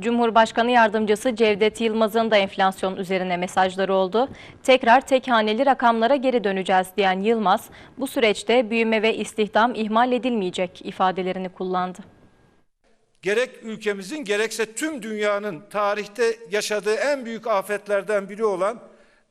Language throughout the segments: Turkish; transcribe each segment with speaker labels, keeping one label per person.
Speaker 1: Cumhurbaşkanı Yardımcısı Cevdet Yılmaz'ın da enflasyon üzerine mesajları oldu. Tekrar tek haneli rakamlara geri döneceğiz diyen Yılmaz, bu süreçte büyüme ve istihdam ihmal edilmeyecek ifadelerini kullandı.
Speaker 2: gerek ülkemizin gerekse tüm dünyanın tarihte yaşadığı en büyük afetlerden biri olan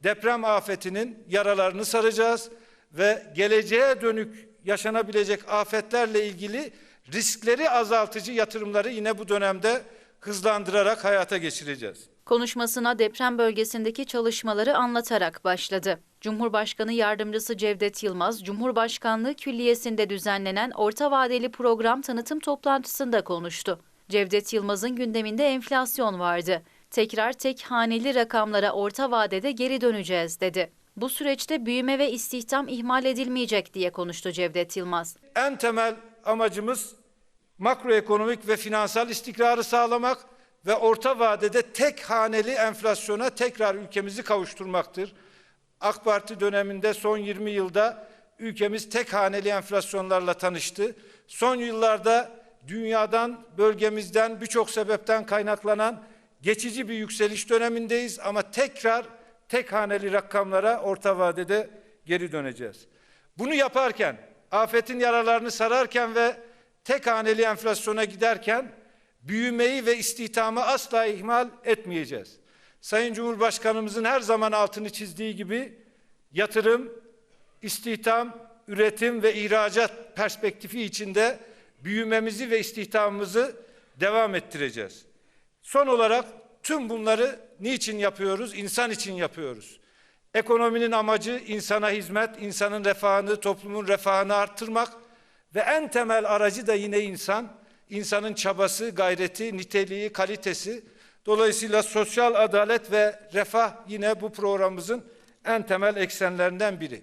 Speaker 2: deprem afetinin yaralarını saracağız ve geleceğe dönük yaşanabilecek afetlerle ilgili riskleri azaltıcı yatırımları yine bu dönemde hızlandırarak hayata geçireceğiz.
Speaker 3: Konuşmasına deprem bölgesindeki çalışmaları anlatarak başladı. Cumhurbaşkanı Yardımcısı Cevdet Yılmaz, Cumhurbaşkanlığı Külliyesi'nde düzenlenen orta vadeli program tanıtım toplantısında konuştu. Cevdet Yılmaz'ın gündeminde enflasyon vardı. Tekrar tek haneli rakamlara orta vadede geri döneceğiz dedi. Bu süreçte büyüme ve istihdam ihmal edilmeyecek diye konuştu Cevdet Yılmaz.
Speaker 2: En temel amacımız makroekonomik ve finansal istikrarı sağlamak ve orta vadede tek haneli enflasyona tekrar ülkemizi kavuşturmaktır. AK Parti döneminde son 20 yılda ülkemiz tek haneli enflasyonlarla tanıştı. Son yıllarda dünyadan, bölgemizden birçok sebepten kaynaklanan geçici bir yükseliş dönemindeyiz ama tekrar tek haneli rakamlara orta vadede geri döneceğiz. Bunu yaparken, afetin yaralarını sararken ve tek haneli enflasyona giderken büyümeyi ve istihdamı asla ihmal etmeyeceğiz. Sayın Cumhurbaşkanımızın her zaman altını çizdiği gibi yatırım, istihdam, üretim ve ihracat perspektifi içinde büyümemizi ve istihdamımızı devam ettireceğiz. Son olarak tüm bunları niçin yapıyoruz? İnsan için yapıyoruz. Ekonominin amacı insana hizmet, insanın refahını, toplumun refahını arttırmak ve en temel aracı da yine insan. İnsanın çabası, gayreti, niteliği, kalitesi. Dolayısıyla sosyal adalet ve refah yine bu programımızın en temel eksenlerinden biri.